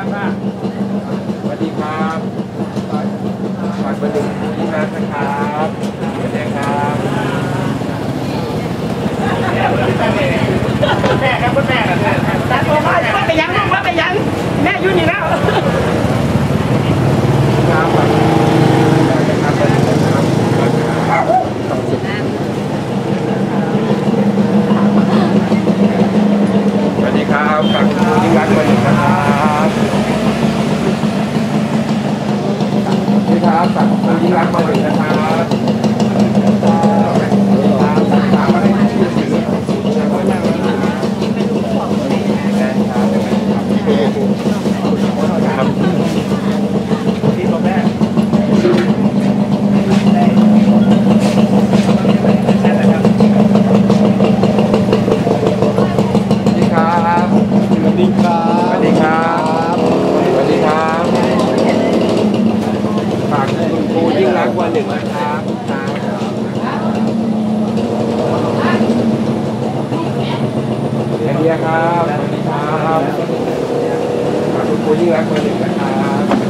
ครับป้าสวัสดีครับฝากเบอร์หนึ่งที่นัดนะครับสวัสดีครับแม่ครับคุณแม่ครับแม่ตาโตมาว่าไปยังลูกว่าไปยัง แม่อยู่นี่แล้วครับฝานะครับเบอร์หนึ่งนะครับสองสิบสวัสดีครับฝากที่รักเบอร์หนึ่งนะครับนี่ ครับฝากที่รักเบอร์หนึ่งนะครับตามมาให้ชื่อถือครับที่พ่อแม่แค่นะครับสวัสดีครับ สวัสดีครัสบ วัสดีครับ สวัสดีครับ ฝากคุณค รูยิ่งรักวันหนึ่งนะครับแอเดียครับสวัสดีครับคุณครูยิ่งรักวันหนึ่งนะครับ